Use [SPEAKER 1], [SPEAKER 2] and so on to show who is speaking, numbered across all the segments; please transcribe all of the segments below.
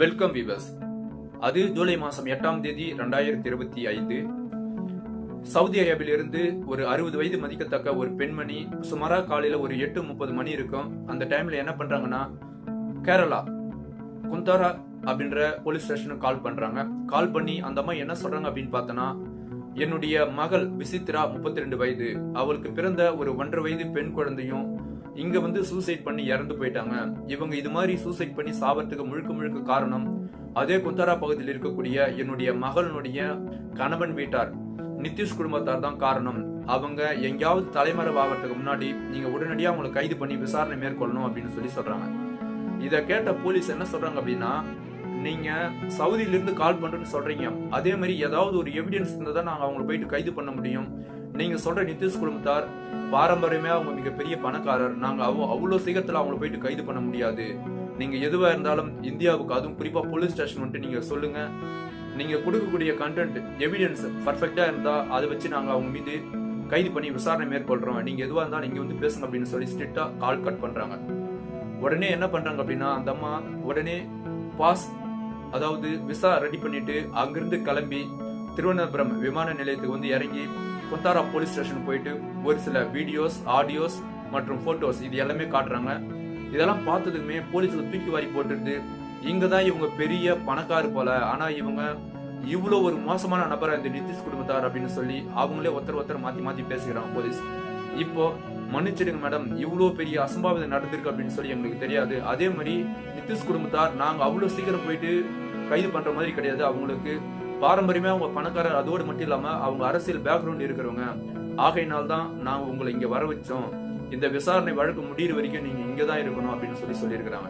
[SPEAKER 1] Welcome viewers அது ஜூலை மாதம் எட்டாம் தேதி ரெண்டாயிரத்தி இருபத்தி ஐந்து. சவுதி அரேபியிலிருந்து ஒரு அறுபது வயது மதிக்கத்தக்க ஒரு பெண்மணி சுமாராக காலையில் ஒரு எட்டு முப்பது மணி இருக்கும். அந்த டைமில் என்ன பண்ணுறாங்கன்னா கேரளா குந்தாரா அப்படின்ற போலீஸ் ஸ்டேஷனுக்கு கால் பண்ணுறாங்க கால் பண்ணி அந்த அம்மா என்ன சொல்கிறாங்க அப்படின்னு பார்த்தோன்னா என்னுடைய மகள் விசித்ரா முப்பத்தி ரெண்டு வயது. அவளுக்கு பிறந்த ஒரு ஒன்றரை வயது பெண் குழந்தையும் இங்க வந்து சூசைட் பண்ணி இறந்து போயிட்டாங்க. இவங்க இது மாதிரி சூசைட் பண்ணி சாவறதுக்கு முழுக்க முழுக்க காரணம் அதே குந்தாரா பகுதியில் இருக்கக்கூடிய என்னுடைய மகளினுடைய கணவன் வீட்டார். நிதிஷ் குடும்பத்தார் தான் காரணம். அவங்க எங்கேயாவது தலைமறை ஆகிறதுக்கு முன்னாடி நீங்க உடனடியாக அவங்களை கைது பண்ணி விசாரணை மேற்கொள்ளணும் அப்படின்னு சொல்லி சொல்றாங்க. இதை கேட்ட போலீஸ் என்ன சொல்றாங்க அப்படின்னா நீங்க சவுதியிலிருந்து கால் பண்றேன்னு சொல்றீங்க. அதே மாதிரி ஏதாவது ஒரு எவிடன்ஸ் இருந்தால் தான் நாங்கள் அவங்களை போயிட்டு கைது பண்ண முடியும். நீங்க சொல்ற நிதிஷ் குடும்பத்தார் பாரம்பரியமே அவங்க மிகப்பெரிய பணக்காரர். நாங்க அவ அவ்வளவு சீக்கிரத்துல அவங்களை போயிட்டு கைது பண்ண முடியாது. நீங்க எதுவா இருந்தாலும் இந்தியாவுக்கு அதுவும் குறிப்பா போலீஸ் ஸ்டேஷன் வந்துட்டு நீங்க சொல்லுங்க. நீங்க கொடுக்கக்கூடிய கண்டென்ட் எவிடன்ஸ் பர்ஃபெக்டா இருந்தா அதை வச்சு நாங்க அவங்க மீது கைது பண்ணி விசாரணை மேற்கொள்றோம். நீங்க எதுவா இருந்தாலும் நீங்க வந்து பேசுங்க அப்படின்னு சொல்லி ஸ்ட்ரிக்டா கால் கட் பண்றாங்க. உடனே என்ன பண்றாங்க அப்படின்னா அந்த அம்மா உடனே பாஸ் அதாவது விசா ரெடி பண்ணிட்டு அங்கிருந்து கிளம்பி திருவனந்தபுரம் விமான நிலையத்துக்கு வந்து இறங்கி கொத்தாரா போலீஸ் ஸ்டேஷன் போயிட்டு ஒரு சில வீடியோஸ் ஆடியோஸ் மற்றும் ஃபோட்டோஸ் இது எல்லாமே காட்டுறாங்க. இதெல்லாம் பார்த்ததுமே போலீஸுக்கு தூக்கி வாரி போட்டுட்டு இங்கே தான் இவங்க பெரிய பணக்காரு போல. ஆனால் இவங்க இவ்வளோ ஒரு மோசமான நபரா இந்த நிதிஷ் குடும்பத்தார் அப்படின்னு சொல்லி அவங்களே ஒருத்தர் ஒருத்தர் மாற்றி மாற்றி பேசிக்கிறாங்க போலீஸ். இப்போ மன்னிச்சிடுங்க மேடம் இவ்வளோ பெரிய அசம்பாவிதம் நடந்திருக்கு அப்படின்னு சொல்லி எங்களுக்கு தெரியாது. அதே மாதிரி நிதிஷ் குடும்பத்தார் நாங்கள் அவ்வளோ சீக்கிரம் போயிட்டு கைது பண்ணுற மாதிரி கிடையாது அவங்களுக்கு. பாரம்பரியமா அவங்க பணக்காரர் அதோடு மட்டும் இல்லாம அவங்க அரசியல் பேக்ரவுண்ட் இருக்கிறவங்க. ஆகையினால் தான் நாங்க உங்களை இங்க வர வச்சோம். இந்த விசாரணை வழக்கு முடியிற வரைக்கும் நீங்க இங்க தான் இருக்கணும் அப்படின்னு சொல்லி சொல்லியிருக்கிறாங்க.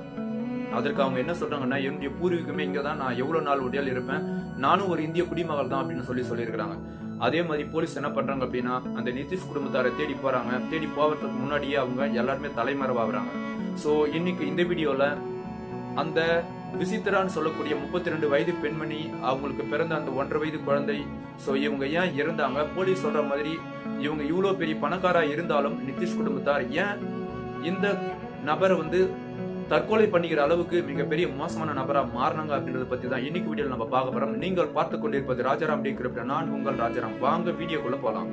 [SPEAKER 1] அதற்கு அவங்க என்ன சொல்றாங்கன்னா என்னுடைய பூர்வீகமே இங்க தான் நான் எவ்வளவு நாள் உடையால் இருப்பேன். நானும் ஒரு இந்திய குடிமகள் தான் அப்படின்னு சொல்லி சொல்லியிருக்கிறாங்க. அதே மாதிரி போலீஸ் என்ன பண்றாங்க அப்படின்னா அந்த நிதிஷ் குடும்பத்தாரை தேடி போறாங்க. தேடி போவதுக்கு முன்னாடியே அவங்க எல்லாருமே தலைமறைவாகிறாங்க. ஸோ இன்னைக்கு இந்த வீடியோல அந்த விசித்திரான்னு சொல்லக்கூடிய முப்பத்தி ரெண்டு வயது பெண்மணி அவங்களுக்கு பிறந்த அந்த ஒன்றரை வயது குழந்தை. ஸோ இவங்க ஏன் இருந்தாங்க போலீஸ் சொல்ற மாதிரி இவங்க இவ்வளோ பெரிய பணக்காரா இருந்தாலும் நிதிஷ் குடும்பத்தார் ஏன் இந்த நபரை வந்து தற்கொலை பண்ணிக்கிற அளவுக்கு மிகப்பெரிய மோசமான நபராக மாறினாங்க அப்படின்றத பற்றி தான் இன்னைக்கு வீடியோவில் நம்ம பார்க்க போகிறோம் நீங்கள் பார்த்து கொண்டிருப்பது ராஜாராம் டி கிரிப்ட. நான் உங்கள் ராஜாராம். வாங்க வீடியோக்குள்ள போகலாம்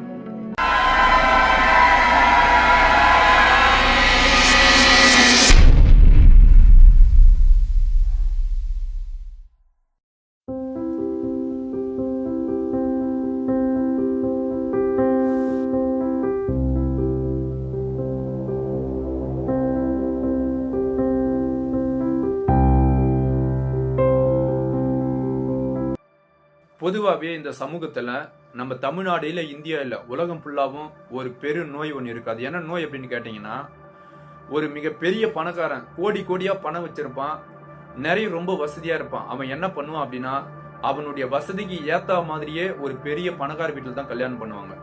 [SPEAKER 1] பொதுவாகவே இந்த சமூகத்தில் நம்ம தமிழ்நாடு இல்லை இந்தியா இல்லை உலகம் ஃபுல்லாகவும் ஒரு பெரு நோய் ஒன்று இருக்காது. அது என்ன நோய் அப்படின்னு கேட்டிங்கன்னா ஒரு மிகப்பெரிய பணக்காரன் கோடி கோடியாக பணம் வச்சிருப்பான். நிறைய ரொம்ப வசதியாக இருப்பான். அவன் என்ன பண்ணுவான் அப்படின்னா அவனுடைய வசதிக்கு ஏற்ற மாதிரியே ஒரு பெரிய பணக்கார வீட்டில் தான் கல்யாணம் பண்ணுவாங்க.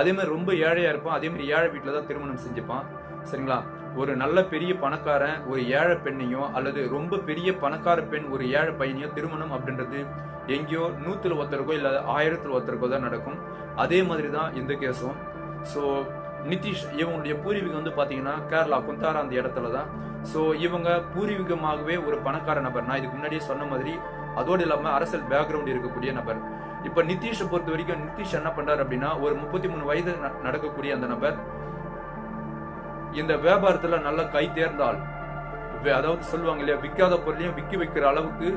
[SPEAKER 1] அதே மாதிரி ரொம்ப ஏழையாக இருப்பான். அதே மாதிரி ஏழை வீட்டில் தான் திருமணம் செஞ்சுப்பான். சரிங்களா? ஒரு நல்ல பெரிய பணக்காரன் ஒரு ஏழை பெண்ணையோ அல்லது ரொம்ப பெரிய பணக்கார பெண் ஒரு ஏழை பையனையோ திருமணம் அப்படின்றது எங்கேயோ நூற்றுல ஒருத்தருக்கோ இல்லை ஆயிரத்தில் ஒருத்தருக்கோ தான் நடக்கும். அதே மாதிரி தான் இந்த கேஸும் ஸோ நிதிஷ் இவங்களுடைய பூர்வீகம் வந்து பார்த்தீங்கன்னா கேரளா குந்தாரா அந்த இடத்துல தான் ஸோ இவங்க பூர்வீகமாகவே ஒரு பணக்கார நபர். நான் இதுக்கு முன்னாடியே சொன்ன மாதிரி அதோடு இல்லாமல் அரசியல் பேக்ரவுண்ட் இருக்கக்கூடிய நபர். இப்போ நிதிஷை பொறுத்த வரைக்கும் நிதிஷ் என்ன பண்றாரு அப்படின்னா ஒரு முப்பத்தி மூணு வயது ந- நடக்கக்கூடிய அந்த நபர். இந்த வியாபாரத்தில் நல்லா கை தேர்ந்தால் அதாவது சொல்லுவாங்க இல்லையா விற்காத பொருளையும் விற்க வைக்கிற அளவுக்கு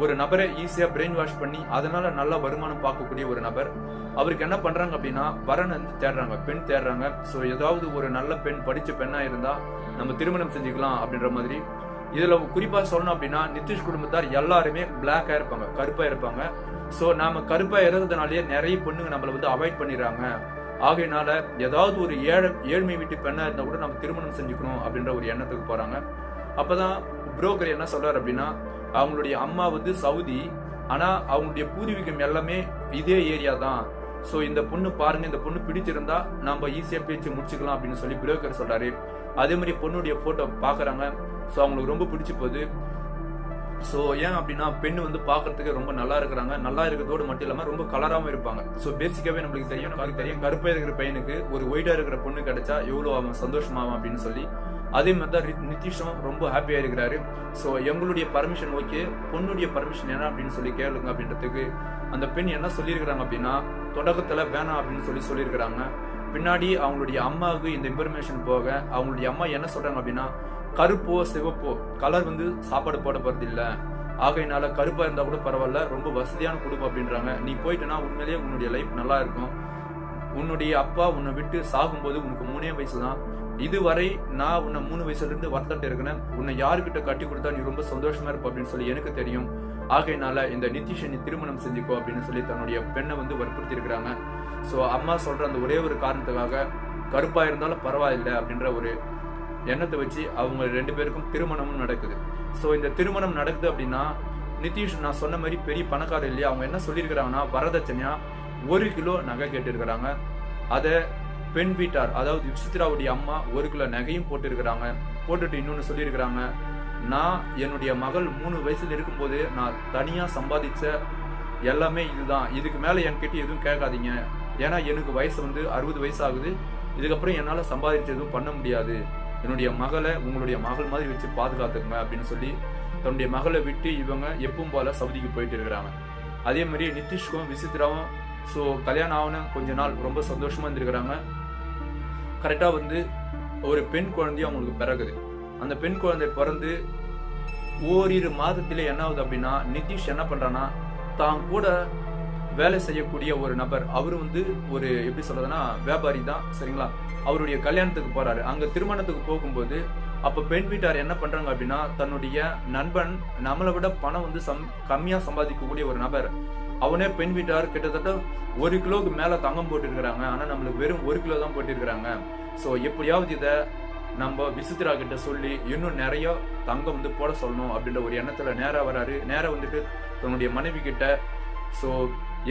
[SPEAKER 1] ஒரு நபரை ஈஸியா பிரெயின் வாஷ் பண்ணி அதனால நல்ல வருமானம் பார்க்கக்கூடிய ஒரு நபர். அவருக்கு என்ன பண்றாங்க அப்படின்னா வரன் வந்து தேடுறாங்க பெண் தேடுறாங்க. ஸோ ஏதாவது ஒரு நல்ல பெண் படிச்ச பெண்ணா இருந்தா நம்ம திருமணம் செஞ்சுக்கலாம் அப்படின்ற மாதிரி. இதுல குறிப்பா சொல்லணும் அப்படின்னா நிதிஷ் குடும்பத்தார் எல்லாருமே பிளாக்கா இருப்பாங்க கருப்பா இருப்பாங்க. ஸோ நாம கருப்பா இருந்ததுனாலேயே நிறைய பொண்ணுங்க நம்மளை வந்து அவாய்ட் பண்ணிடுறாங்க. ஆகையினால ஏதாவது ஒரு ஏழை ஏழ்மை வீட்டு பெண்ணா இருந்தா கூட நம்ம திருமணம் செஞ்சுக்கணும் அப்படின்ற ஒரு எண்ணத்துக்கு போறாங்க. அப்பதான் புரோக்கர் என்ன சொல்றாரு அப்படின்னா அவங்களுடைய அம்மா வந்து சவுதி ஆனா அவங்களுடைய பூர்வீகம் எல்லாமே இதே ஏரியா தான். ஸோ இந்த பொண்ணு பாருங்க இந்த பொண்ணு பிடிச்சிருந்தா நம்ம ஈஸியா பேச்சு முடிச்சுக்கலாம் அப்படின்னு சொல்லி புரோக்கர் சொல்றாரு. அதே மாதிரி பொண்ணுடைய போட்டோ பாக்குறாங்க. ஸோ அவங்களுக்கு ரொம்ப பிடிச்சி போகுது. ஸோ ஏன் அப்படின்னா பெண் வந்து பார்க்கறதுக்கு ரொம்ப நல்லா இருக்கிறாங்க. நல்லா இருக்கிறதோடு மட்டும் இல்லாமல் ரொம்ப கலராகவும் இருப்பாங்க. ஸோ பேசிக்காவே நம்மளுக்கு தெரியும் நமக்கு தெரியும் கருப்பாக இருக்கிற பையனுக்கு ஒரு ஒயிட்டாக இருக்கிற பொண்ணு கிடைச்சா எவ்வளோ அவன் சந்தோஷமாகும் அப்படின்னு சொல்லி அதே மாதிரி தான் நிதிஷும் ரொம்ப ஹாப்பியாக இருக்கிறாரு. ஸோ எங்களுடைய பர்மிஷன் ஓகே பொண்ணுடைய பர்மிஷன் என்ன அப்படின்னு சொல்லி கேளுங்க அப்படின்றதுக்கு அந்த பெண் என்ன சொல்லியிருக்கிறாங்க அப்படின்னா தொடக்கத்தில் வேணாம் அப்படின்னு சொல்லி சொல்லியிருக்கிறாங்க. பின்னாடி அவங்களுடைய அம்மாவுக்கு இந்த இன்ஃபர்மேஷன் போக அவங்களுடைய அம்மா என்ன சொல்கிறாங்க அப்படின்னா கருப்போ சிவப்போ கலர் வந்து சாப்பாடு போட போறது ஆகையினால கருப்பாக இருந்தால் கூட பரவாயில்ல ரொம்ப வசதியான குடும்பம் அப்படின்றாங்க. நீ போயிட்டனா உண்மையிலேயே உன்னுடைய லைஃப் நல்லா இருக்கும். உன்னுடைய அப்பா உன்னை விட்டு சாகும்போது உனக்கு மூணே வயசு தான் இதுவரை நான் உன்னை மூணு வயசுல இருந்து வளர்த்துட்டு இருக்கிறேன். உன்னை யாருக்கிட்ட கட்டி கொடுத்தா நீ ரொம்ப சந்தோஷமா இருப்ப அப்படின்னு சொல்லி எனக்கு தெரியும். ஆகையினால இந்த நிதிஷை நீ திருமணம் செஞ்சுக்கோ அப்படின்னு சொல்லி தன்னுடைய பெண்ணை வந்து வற்புறுத்தி இருக்கிறாங்க ஸோ அம்மா சொல்ற அந்த ஒரே ஒரு காரணத்துக்காக கருப்பா இருந்தாலும் பரவாயில்லை அப்படின்ற ஒரு எண்ணத்தை வச்சு அவங்க ரெண்டு பேருக்கும் திருமணமும் நடக்குது. ஸோ இந்த திருமணம் நடக்குது அப்படின்னா நிதிஷ் நான் சொன்ன மாதிரி பெரிய பணக்காரர் இல்லையா? அவங்க என்ன சொல்லியிருக்கிறாங்கன்னா வரதட்சணையா ஒரு கிலோ நகை கேட்டிருக்கிறாங்க. அதை பெண் வீட்டார் அதாவது விசித்ராவுடைய அம்மா ஒரு கிலோ நகையும் போட்டிருக்கிறாங்க. போட்டுட்டு இன்னொன்று சொல்லியிருக்கிறாங்க. நான் என்னுடைய மகள் மூணு வயசுல இருக்கும்போது நான் தனியாக சம்பாதிச்ச எல்லாமே இதுதான். இதுக்கு மேலே என்கிட்ட எதுவும் கேட்காதீங்க. ஏன்னா எனக்கு வயசு வந்து அறுபது வயசு ஆகுது இதுக்கப்புறம் என்னால் சம்பாதிச்சு எதுவும் பண்ண முடியாது. என்னுடைய மகளை உங்களுடைய மகள் மாதிரி வச்சு பாதுகாத்துக்குங்க அப்படின்னு சொல்லி தன்னுடைய மகளை விட்டு இவங்க எப்பவும் போல சவுதிக்கு போயிட்டு இருக்கிறாங்க. அதே மாதிரி நிதிஷ்கும் விசித்ராவும் ஸோ கல்யாணம் ஆகணும் கொஞ்ச நாள் ரொம்ப சந்தோஷமாக இருந்திருக்கிறாங்க. கரெக்டாக வந்து ஒரு பெண் குழந்தையும் அவங்களுக்கு பிறகுது. அந்த பெண் குழந்தை பிறந்து ஓரிரு மாதத்திலே என்ன ஆகுது அப்படின்னா நிதிஷ் என்ன பண்ணுறான்னா தான் கூட வேலை செய்யக்கூடிய ஒரு நபர். அவர் வந்து ஒரு எப்படி சொல்றதுன்னா வியாபாரி தான் சரிங்களா? அவருடைய கல்யாணத்துக்கு போறாரு. அங்க திருமணத்துக்கு போகும்போது அப்ப பெண் வீட்டார் என்ன பண்றாங்க அப்படின்னா தன்னுடைய நண்பன் நம்மளை விட பணம் வந்து சம் கம்மியா சம்பாதிக்கக்கூடிய ஒரு நபர். அவனே பெண் வீட்டார் கிட்டத்தட்ட ஒரு கிலோக்கு மேல தங்கம் போட்டிருக்கிறாங்க. ஆனா நம்மளுக்கு வெறும் ஒரு கிலோ தான் போட்டிருக்கிறாங்க. சோ எப்படியாவது இதை நம்ம விசித்ரா கிட்ட சொல்லி இன்னும் நிறைய தங்கம் வந்து போட சொல்லணும் அப்படின்ற ஒரு எண்ணத்துல நேரா வராரு. நேரா வந்துட்டு தன்னுடைய மனைவி கிட்ட ஸோ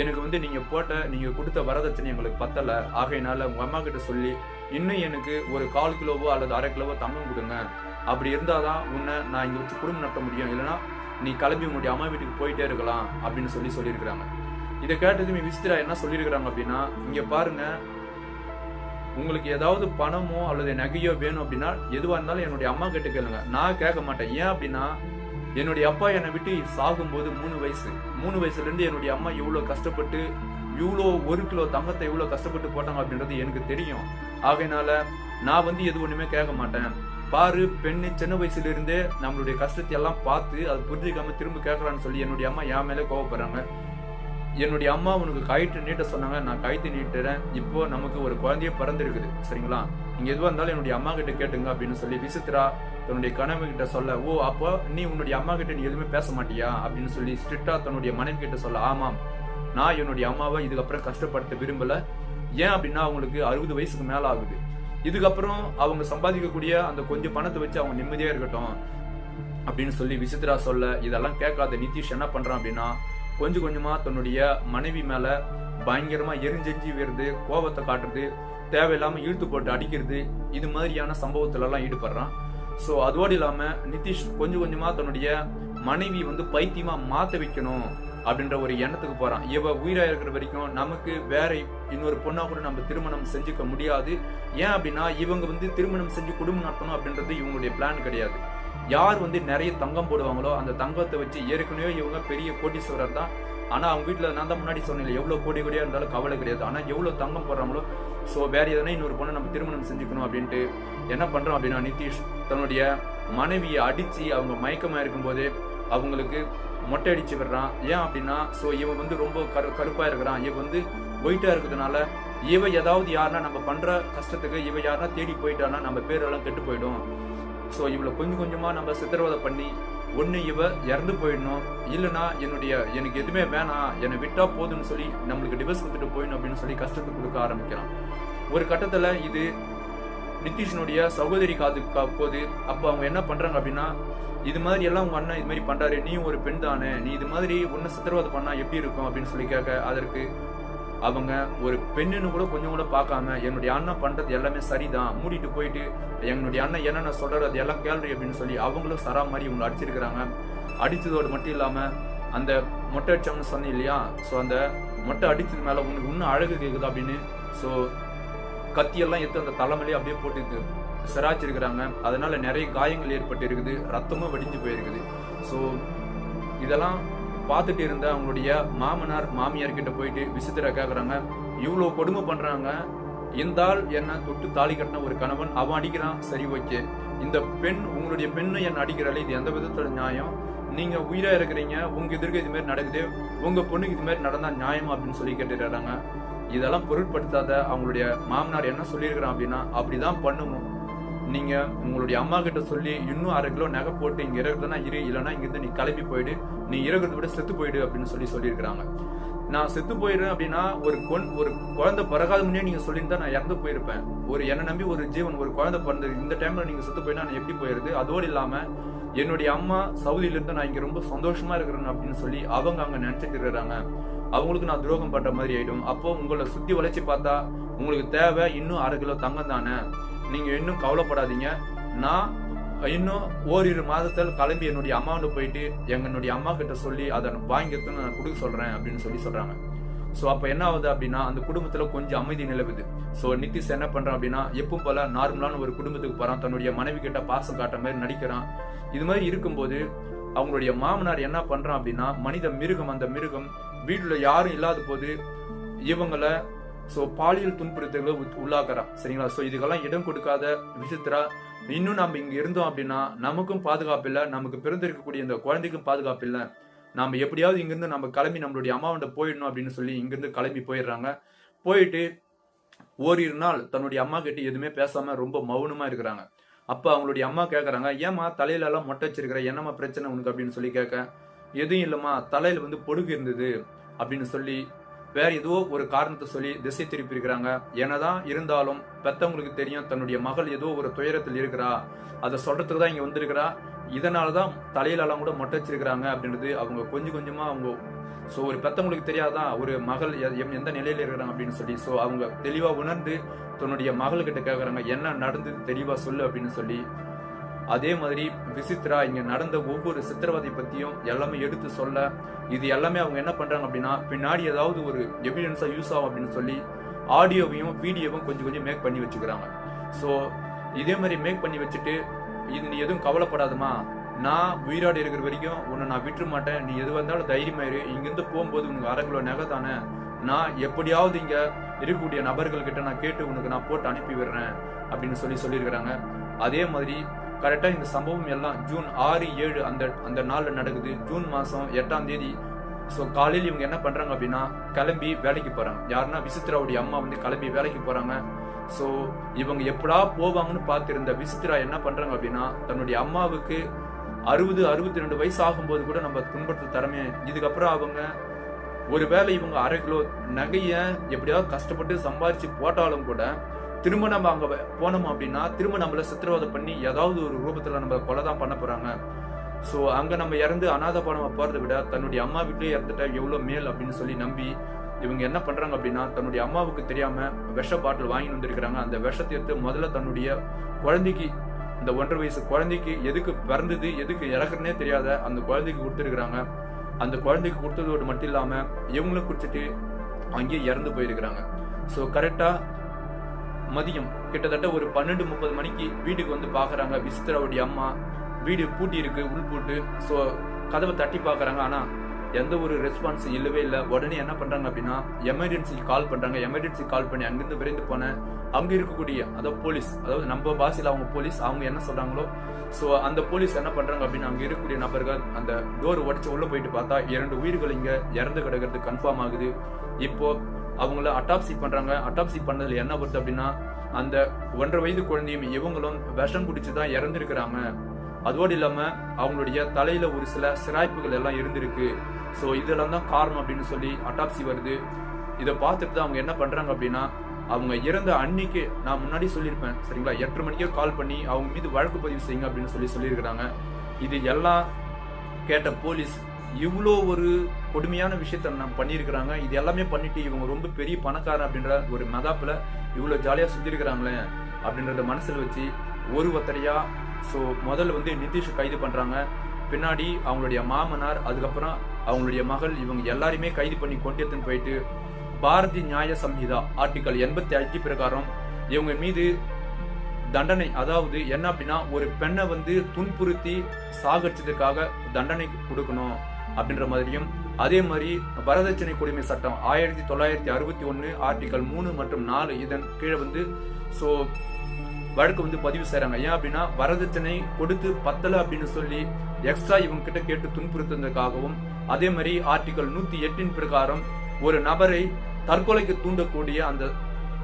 [SPEAKER 1] எனக்கு வந்து நீங்க போட்ட நீங்க கொடுத்த வரதட்சணை எங்களுக்கு பத்தல. ஆகையினால உங்க அம்மா கிட்ட சொல்லி இன்னும் எனக்கு ஒரு கால் கிலோவோ அல்லது அரை கிலோவோ தங்கம் கொடுங்க. அப்படி இருந்தாதான் உன்னை நான் இங்க வச்சு குடும்பம் நடத்த முடியும். இல்லைன்னா நீ கிளம்பி உங்களுடைய அம்மா வீட்டுக்கு போயிட்டே இருக்கலாம் அப்படின்னு சொல்லி சொல்லியிருக்கிறாங்க. இதை கேட்டதுமே விசித்ரா என்ன சொல்லியிருக்கிறாங்க அப்படின்னா இங்கே பாருங்க உங்களுக்கு ஏதாவது பணமோ அல்லது நகையோ வேணும் அப்படின்னா எதுவாக இருந்தாலும் என்னுடைய அம்மா கிட்ட கேளுங்க. நான் கேட்க மாட்டேன். ஏன் அப்படின்னா என்னுடைய அப்பா என்னை விட்டு சாகும்போது மூணு வயசு. மூணு வயசுலேருந்து என்னுடைய அம்மா இவ்வளோ கஷ்டப்பட்டு இவ்வளோ ஒரு கிலோ தங்கத்தை இவ்வளோ கஷ்டப்பட்டு போட்டாங்க அப்படின்றது எனக்கு தெரியும். ஆகையினால நான் வந்து எது ஒன்றுமே கேட்க மாட்டேன். பாரு பெண்ணு சின்ன வயசுலேருந்தே நம்மளுடைய கஷ்டத்தை எல்லாம் பார்த்து அது புரிஞ்சுக்காம திரும்ப கேட்கலான்னு சொல்லி என்னுடைய அம்மா என் மேலே கோவப்படுறாங்க. என்னுடைய அம்மா உனக்கு கயிற்று நீட்ட சொன்னாங்க நான் கயிற்று நீட்டுறேன். இப்போ நமக்கு ஒரு குழந்தைய பிறந்திருக்குது சரிங்களா? நீங்க எதுவாக இருந்தாலும் என்னுடைய அம்மா கிட்ட கேட்டுங்க அப்படின்னு சொல்லி விசித்ரா தன்னுடைய கனவு கிட்ட சொல்ல ஓ அப்போ நீ உன்னுடைய அம்மா கிட்ட நீ எதுவுமே பேச மாட்டியா? அப்படின்னு சொல்லி ஸ்ட்ரிக்டா தன்னுடைய மனைவி கிட்ட சொல்ல ஆமாம் நான் என்னுடைய அம்மாவை இதுக்கப்புறம் கஷ்டப்படுத்த விரும்பல. ஏன் அப்படின்னா அவங்களுக்கு அறுபது வயசுக்கு மேல ஆகுது. இதுக்கப்புறம் அவங்க சம்பாதிக்கக்கூடிய அந்த கொஞ்சம் பணத்தை வச்சு அவங்க நிம்மதியா இருக்கட்டும் அப்படின்னு சொல்லி விசித்ரா சொல்ல இதெல்லாம் கேட்காத நிதிஷ் என்ன பண்றான் அப்படின்னா கொஞ்சம் கொஞ்சமா தன்னுடைய மனைவி மேல பயங்கரமா எரிஞ்செஞ்சி வருது கோபத்தை காட்டுறது தேவையில்லாம இழுத்து போட்டு அடிக்கிறது இது மாதிரியான சம்பவத்துல எல்லாம் ஈடுபடுறான். சோ அதோடு இல்லாம நிதிஷ் கொஞ்சம் கொஞ்சமா தன்னுடைய மனைவி வந்து பைத்தியமா மாத்த வைக்கணும். அப்படின்ற ஒரு எண்ணத்துக்கு போறான். இவ உயிரா இருக்கிற வரைக்கும் நமக்கு வேற இன்னொரு பொண்ணா கூட நம்ம திருமணம் செஞ்சுக்க முடியாது. ஏன் அப்படின்னா இவங்க வந்து திருமணம் செஞ்சு குடும்பம் நடத்தணும் அப்படின்றது இவங்களுடைய பிளான் கிடையாது. யார் வந்து நிறைய தங்கம் போடுவாங்களோ அந்த தங்கத்தை வச்சு ஏற்கனவே இவங்க பெரிய கோட்டீஸ்வரர் தான். ஆனா அவங்க வீட்டில் நான் தான் முன்னாடி சொன்னேன் எவ்வளவு கோடி கோடியா இருந்தாலும் கவலை கிடையாது. ஆனா எவ்வளவு தங்கம் போடுறாங்களோ சோ வேற எதனா இன்னொரு பொண்ணை நம்ம திருமணம் செஞ்சுக்கணும் அப்படின்ட்டு என்ன பண்றோம் அப்படின்னா நிதிஷ் தன்னுடைய மனைவியை அடிச்சு அவங்க மயக்கமா இருக்கும்போது அவங்களுக்கு மொட்டை அடிச்சு விடுறான். ஏன் அப்படின்னா ஸோ இவன் வந்து ரொம்ப கரு கருப்பாக இருக்கிறான். இவன் வந்து ஒயிட்டாக இருக்கிறதுனால இவ ஏதாவது யாருன்னா நம்ம பண்ணுற கஷ்டத்துக்கு இவ யாருன்னா தேடி போயிட்டான்னா நம்ம பேரெல்லாம் கெட்டு போயிடும். ஸோ இவளை கொஞ்சம் கொஞ்சமாக நம்ம சித்திரவதை பண்ணி ஒன்று இவ இறந்து போயிடணும். இல்லைன்னா என்னுடைய எனக்கு எதுவுமே வேணாம். என்னை விட்டா போதும்னு சொல்லி நம்மளுக்கு டிவர்ஸ் கொடுத்துட்டு போயிடணும் அப்படின்னு சொல்லி கஷ்டத்தை கொடுக்க ஆரம்பிக்கிறான். ஒரு கட்டத்தில் இது நிதிஷனுடைய சகோதரி காது கா- போது அப்போ அவங்க என்ன பண்றாங்க அப்படின்னா இது மாதிரி எல்லாம் உங்க அண்ணன் இது மாதிரி பண்றாரு நீ ஒரு பெண் தானே நீ இது மாதிரி ஒன்று சித்திரவதை பண்ணா எப்படி இருக்கும் அப்படின்னு சொல்லி கேட்க அதற்கு அவங்க ஒரு பெண்ணுன்னு கூட கொஞ்சம் கூட பார்க்காம என்னுடைய அண்ணன் பண்றது எல்லாமே சரிதான் மூடிட்டு போயிட்டு என்னுடைய அண்ணன் என்னென்ன சொல்றாரு அது எல்லாம் கேள்வி அப்படின்னு சொல்லி அவங்களும் சரா மாதிரி இவங்களை அடிச்சிருக்கிறாங்க. அடிச்சதோடு மட்டும் இல்லாம அந்த மொட்டை அடிச்சவங்க சொன்னேன் இல்லையா? ஸோ அந்த மொட்டை அடிச்சது மேல உனக்கு இன்னும் அழகு கேக்குது அப்படின்னு? ஸோ கத்தியெல்லாம் எடுத்து அந்த தலைமையிலே அப்படியே போட்டு சிராச்சிருக்கிறாங்க அதனால நிறைய காயங்கள் ஏற்பட்டு இருக்குது ரத்தமும் வடிஞ்சு போயிருக்குது. ஸோ இதெல்லாம் பார்த்துட்டு இருந்த அவங்களுடைய மாமனார் மாமியார் கிட்ட போயிட்டு விசித்திர கேட்குறாங்க இவ்வளோ கொடுமை பண்ணுறாங்க இருந்தால் என்ன தொட்டு தாலி கட்டின ஒரு கணவன் அவன் அடிக்கிறான். சரி ஓகே. இந்த பெண் உங்களுடைய பெண்ணை என்ன அடிக்கிறாள்? இது எந்த விதத்தோட நியாயம்? நீங்க உயிரா இருக்கிறீங்க. உங்க எதிர்க்கு இது மாதிரி நடக்குது. உங்க பொண்ணுக்கு இது மாதிரி நடந்தா நியாயமா அப்படின்னு சொல்லி கேட்டுறாங்க இதெல்லாம் பொருட்படுத்தாத அவங்களுடைய மாமனார் என்ன சொல்லியிருக்கிறான் அப்படின்னா அப்படிதான் பண்ணுவோம் நீங்க உங்களுடைய அம்மா கிட்ட சொல்லி இன்னும் அரை கிலோ நகை போட்டு இங்க இருக்கிறதுனா இரு இல்லைன்னா இங்கிருந்து நீ கிளம்பி போயிடு. நீ இருக்கிறத விட செத்து போயிடு அப்படின்னு சொல்லி சொல்லியிருக்கிறாங்க. நான் செத்து போயிடுறேன் அப்படின்னா ஒரு கொன் ஒரு குழந்தை பிறகாத முன்னே நீங்க சொல்லியிருந்தா நான் இறந்து போயிருப்பேன். ஒரு என்ன நம்பி ஒரு ஜீவன் ஒரு குழந்தை பிறந்தது இந்த டைம்ல நீங்க செத்து போயிட்டா நான் எப்படி போயிருது? அதோடு இல்லாம என்னுடைய அம்மா சவுதியில இருந்து நான் இங்க ரொம்ப சந்தோஷமா இருக்கிறேன் அப்படின்னு சொல்லி அவங்க அங்க நினைச்சிட்டு இருக்கிறாங்க. அவங்களுக்கு நான் துரோகம் பண்ற மாதிரி ஆயிடும். அப்போ உங்களை சுத்தி வளைச்சு பார்த்தா உங்களுக்கு தேவை இன்னும் அரை கிலோ தங்கம் தானே? நீங்க இன்னும் கவலைப்படாதீங்க. நான் இன்னும் ஓரிரு மாதத்தில் கிளம்பி என்னுடைய அம்மாவுக்கு போயிட்டு என்னுடைய அம்மா கிட்ட சொல்லி அதை வாங்கிக்கிறதுன்னு நான் கொடுக்க சொல்றேன் அப்படின்னு சொல்லி சொல்றாங்க. ஸோ அப்போ என்ன ஆகுது அப்படின்னா அந்த குடும்பத்தில் கொஞ்சம் அமைதி நிலவுது. ஸோ நிதிஷ் என்ன பண்ணுறான் அப்படின்னா எப்பவும் போல நார்மலான ஒரு குடும்பத்துக்கு போகிறான் தன்னுடைய மனைவி கிட்ட பாசம் காட்டுற மாதிரி நடிக்கிறான். இது மாதிரி இருக்கும்போது அவங்களுடைய மாமனார் என்ன பண்ணுறான் அப்படின்னா மனித மிருகம் அந்த மிருகம் வீட்டுல யாரும் இல்லாத போது இவங்களை ஸோ பாலியல் துன்புறுத்தல்களை உத்- உள்ளாக்குறான். சரிங்களா? ஸோ இதுக்கெல்லாம் இடம் கொடுக்காத விசித்திரா இன்னும் நம்ம இங்க இருந்தோம் அப்படின்னா நமக்கும் பாதுகாப்பு இல்லை நமக்கு பிறந்திருக்கக்கூடிய இந்த குழந்தைக்கும் பாதுகாப்பு இல்லை. நம்ம எப்படியாவது இங்கிருந்து நம்ம கிளம்பி நம்மளுடைய அம்மாவண்ட போயிடணும் அப்படின்னு சொல்லி இங்கிருந்து கிளம்பி போயிடுறாங்க. போயிட்டு ஓரிரு நாள் தன்னுடைய அம்மா கிட்ட எதுவுமே பேசாம ரொம்ப மௌனமா இருக்கிறாங்க. அப்ப அவங்களுடைய அம்மா கேக்குறாங்க ஏமா தலையில எல்லாம் மொட்டை வச்சிருக்கிற என்னம்மா பிரச்சனை உனக்கு? அப்படின்னு சொல்லி கேட்க எதுவும் இல்லைம்மா தலையில் வந்து பொடுகு இருந்தது அப்படின்னு சொல்லி வேற ஏதோ ஒரு காரணத்தை சொல்லி திசை திருப்பி இருக்கிறாங்க. என்னதான் இருந்தாலும் பெத்தவங்களுக்கு தெரியும் தன்னுடைய மகள் ஏதோ ஒரு துயரத்தில் இருக்கிறா அதை சொல்றதுக்கு தான் இங்க வந்திருக்கிறா. இதனாலதான் தலையிலெல்லாம் கூட மொட்டை வச்சிருக்கிறாங்க அப்படின்றது அவங்க கொஞ்சம் கொஞ்சமா அவங்க ஸோ ஒரு பெத்தவங்களுக்கு தெரியாதான் ஒரு மகள் எம் எந்த நிலையில இருக்கிறாங்க அப்படின்னு சொல்லி ஸோ அவங்க தெளிவா உணர்ந்து தன்னுடைய மகள்கிட்ட கேட்குறாங்க என்ன நடந்தது தெளிவா சொல்லு அப்படின்னு சொல்லி அதே மாதிரி விசித்ரா இங்க நடந்த ஒவ்வொரு சித்திரவதை பத்தியும் எல்லாமே எடுத்து சொல்ல இது எல்லாமே அவங்க என்ன பண்றாங்க அப்படின்னா பின்னாடி ஏதாவது ஒரு எவிடன்ஸா யூஸ் ஆகும் அப்படின்னு சொல்லி ஆடியோவையும் வீடியோவும் கொஞ்சம் கொஞ்சம் மேக் பண்ணி வச்சுக்கிறாங்க. ஸோ இதே மாதிரி மேக் பண்ணி வச்சுட்டு இது நீ எதுவும் கவலைப்படாதமா நான் உயிரோடு இருக்கிற வரைக்கும் உன்னை நான் விட்டுற மாட்டேன். நீ எது வந்தாலும் தைரியமாயிரு இங்கிருந்து போகும்போது உனக்கு அரை கிலோ நகை தானே. நான் எப்படியாவது இங்க இருக்கக்கூடிய நபர்கள்கிட்ட நான் கேட்டு உனக்கு நான் போட்டு அனுப்பி விடுறேன் அப்படின்னு சொல்லி சொல்லியிருக்கிறாங்க. அதே மாதிரி கரெக்டாக இந்த சம்பவம் எல்லாம் ஜூன் ஆறு ஏழு அந்த அந்த நாளில் நடக்குது. ஜூன் மாதம் எட்டாம் தேதி. ஸோ காலையில் இவங்க என்ன பண்ணுறாங்க அப்படின்னா கிளம்பி வேலைக்கு போகிறாங்க யாருன்னா விசித்ராவுடைய அம்மா வந்து கிளம்பி வேலைக்கு போகிறாங்க ஸோ இவங்க எப்படா போவாங்கன்னு பார்த்துருந்த விசித்ரா என்ன பண்ணுறாங்க அப்படின்னா தன்னுடைய அம்மாவுக்கு அறுபது அறுபத்தி ரெண்டு வயசு ஆகும்போது கூட நம்ம துன்பத்தை தரமே இதுக்கப்புறம் அவங்க ஒருவேளை இவங்க அரை கிலோ நகையை எப்படியாவது கஷ்டப்பட்டு சம்பாரிச்சு போட்டாலும் கூட திரும்ப நம்ம அங்க போனோம் அப்படின்னா திரும்ப நம்மள சித்திரவதை பண்ணி ஏதாவது ஒரு ரூபத்துல நம்ம கொலை தான் பண்ண போறாங்க. ஸோ அங்க நம்ம இறந்து அனாத பணமா போறதை விட தன்னுடைய அம்மா வீட்லயே இறந்துட்டா எவ்வளவு மேல் அப்படின்னு சொல்லி நம்பி இவங்க என்ன பண்றாங்க அப்படின்னா தன்னுடைய அம்மாவுக்கு தெரியாம விஷ பாட்டில் வாங்கி வந்திருக்கிறாங்க. அந்த விஷத்தை எடுத்து முதல்ல தன்னுடைய குழந்தைக்கு இந்த ஒன்றரை வயசு குழந்தைக்கு எதுக்கு பிறந்தது எதுக்கு இறக்குறனே தெரியாத அந்த குழந்தைக்கு கொடுத்துருக்குறாங்க. அந்த குழந்தைக்கு கொடுத்ததோடு மட்டும் இல்லாம இவங்களும் குடிச்சிட்டு அங்கேயே இறந்து போயிருக்கிறாங்க. ஸோ கரெக்டாக மதியம் கிட்டத்தட்ட ஒரு பன்னெண்டு முப்பது மணிக்கு வீட்டுக்கு வந்து பாக்குறாங்க விசித்ராவுடைய அம்மா. வீடு பூட்டி இருக்கு உள் பூட்டு. ஸோ கதவை தட்டி பார்க்குறாங்க ஆனா எந்த ஒரு ரெஸ்பான்ஸ் இல்லவே இல்லை. உடனே என்ன பண்றாங்க அப்படின்னா எமர்ஜென்சி கால் பண்றாங்க. எமர்ஜென்சி கால் பண்ணி அங்கிருந்து விரைந்து போனேன் அங்க இருக்கக்கூடிய அதாவது போலீஸ் அதாவது நம்ம பாஷையில் அவங்க போலீஸ் அவங்க என்ன சொல்றாங்களோ. ஸோ அந்த போலீஸ் என்ன பண்றாங்க அப்படின்னு அங்க இருக்கக்கூடிய நபர்கள் அந்த டோர் உடைச்சு உள்ள போயிட்டு பார்த்தா இரண்டு உயிர்கள் இங்க இறந்து கிடக்கிறது கன்ஃபார்ம் ஆகுது. இப்போ அவங்கள அட்டாப்சி பண்றாங்க. அட்டாப்சி பண்ணதுல என்ன வருது அப்படின்னா அந்த ஒன்றரை வயது குழந்தையும் இவங்களும் விஷம் குடிச்சு தான் இறந்துருக்கிறாங்க. அதோடு இல்லாம அவங்களுடைய தலையில ஒரு சில சிராய்ப்புகள் எல்லாம் இருந்திருக்கு. ஸோ இதெல்லாம் தான் காரணம் அப்படின்னு சொல்லி அட்டாப்சி வருது. இதை பார்த்துட்டு தான் அவங்க என்ன பண்றாங்க அப்படின்னா அவங்க இறந்த அன்னைக்கு நான் முன்னாடி சொல்லியிருப்பேன் சரிங்களா? எட்டு மணிக்கே கால் பண்ணி அவங்க மீது வழக்கு பதிவு செய்யுங்க அப்படின்னு சொல்லி சொல்லியிருக்கிறாங்க. இது எல்லாம் கேட்ட போலீஸ் இவ்வளோ ஒரு கொடுமையான விஷயத்த நான் பண்ணியிருக்கிறாங்க. இது எல்லாமே பண்ணிட்டு இவங்க ரொம்ப பெரிய பணக்காரன் அப்படின்ற ஒரு மதாப்பில் இவ்வளோ ஜாலியாக சுற்றிருக்கிறாங்களே அப்படின்றத மனசில் வச்சு ஒரு ஒத்தரையா ஸோ முதல்ல வந்து நிதிஷ் கைது பண்ணுறாங்க பின்னாடி அவங்களுடைய மாமனார் அதுக்கப்புறம் அவங்களுடைய மகள் இவங்க எல்லாரையுமே கைது பண்ணி கொண்டு எடுத்துன்னு போயிட்டு பாரதி நியாய சம்ஹிதா ஆர்டிக்கல் எண்பத்தி அஞ்சு பிரகாரம் இவங்க மீது தண்டனை அதாவது என்ன அப்படின்னா ஒரு பெண்ணை வந்து துன்புறுத்தி சாகடிச்சதுக்காக தண்டனை கொடுக்கணும். அப்படின்ற மாதிரியும் அதே மாதிரி வரதட்சணை குடிமை சட்டம் ஆயிரத்தி தொள்ளாயிரத்தி அறுபத்தி ஒன்று ஆர்டிகல் மூணு மற்றும் நாலு இதன் கீழே வந்து ஸோ வழக்கு வந்து பதிவு செய்கிறாங்க ஏன் அப்படின்னா வரதட்சணை கொடுத்து பத்தலை அப்படின்னு சொல்லி எக்ஸ்ட்ரா இவங்க கிட்ட கேட்டு துன்புறுத்துவதற்காகவும் அதே மாதிரி ஆர்டிகல் நூத்தி எட்டின் பிரகாரம் ஒரு நபரை தற்கொலைக்கு தூண்டக்கூடிய அந்த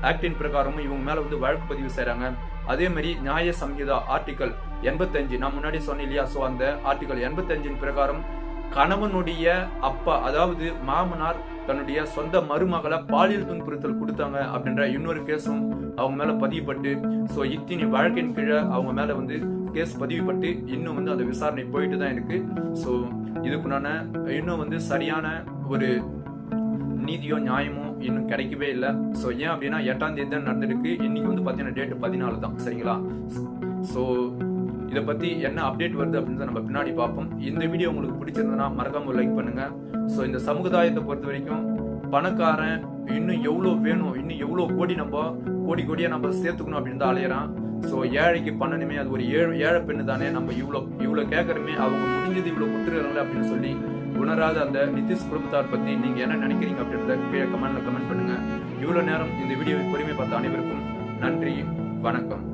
[SPEAKER 1] ஆக்டின் பிரகாரமும் இவங்க மேல வந்து வழக்கு பதிவு செய்கிறாங்க அதே மாதிரி நியாய சம்ஹிதா ஆர்டிகல் எண்பத்தஞ்சு நான் முன்னாடி சொன்னேன் இல்லையா? ஸோ அந்த ஆர்டிகல் எண்பத்தஞ்சின் பிரகாரம் கணவனுடைய அப்பா அதாவது மாமனார் தன்னுடைய சொந்த மருமகளை பாலியல் துன்புறுத்தல் கொடுத்தாங்க அப்படின்ற இன்னொரு கேஸும் அவங்க மேல பதிவுப்பட்டு ஸோ இத்தினி வழக்கின் கீழே அவங்க மேல வந்து கேஸ் பதிவுப்பட்டு இன்னும் வந்து அந்த விசாரணை போயிட்டு தான் இருக்கு. ஸோ இதுக்குண்டான இன்னும் வந்து சரியான ஒரு நீதியோ நியாயமோ இன்னும் கிடைக்கவே இல்லை. ஸோ ஏன் அப்படின்னா எட்டாம் தேதி தான் நடந்திருக்கு. இன்னைக்கு வந்து பார்த்தீங்கன்னா டேட்டு பதினாலு தான். சரிங்களா? ஸோ இதை பற்றி என்ன அப்டேட் வருது அப்படின்னு நம்ம பின்னாடி பார்ப்போம். இந்த வீடியோ உங்களுக்கு பிடிச்சிருந்ததுன்னா மறக்காமல் லைக் பண்ணுங்க. ஸோ இந்த சமுதாயத்தை பொறுத்த வரைக்கும் பணக்காரன் இன்னும் எவ்வளோ வேணும் இன்னும் எவ்வளோ கோடி நம்ம கோடி கோடியாக நம்ம சேர்த்துக்கணும் அப்படின்னு தான் அலையிறான். ஸோ ஏழைக்கு பண்ணணுமே அது ஒரு ஏழு ஏழை பெண்ணு தானே நம்ம இவ்வளோ இவ்வளோ கேட்குறமே அவங்க முடிஞ்சது இவ்வளோ கொடுத்துருக்காங்களே அப்படின்னு சொல்லி உணராத அந்த நிதிஷ் குடும்பத்தார் பற்றி நீங்கள் என்ன நினைக்கிறீங்க அப்படின்றத கீழே கமெண்ட்ல கமெண்ட் பண்ணுங்கள் இவ்வளோ நேரம் இந்த வீடியோவை பொறுமை பார்த்த அனைவருக்கும் நன்றி வணக்கம்.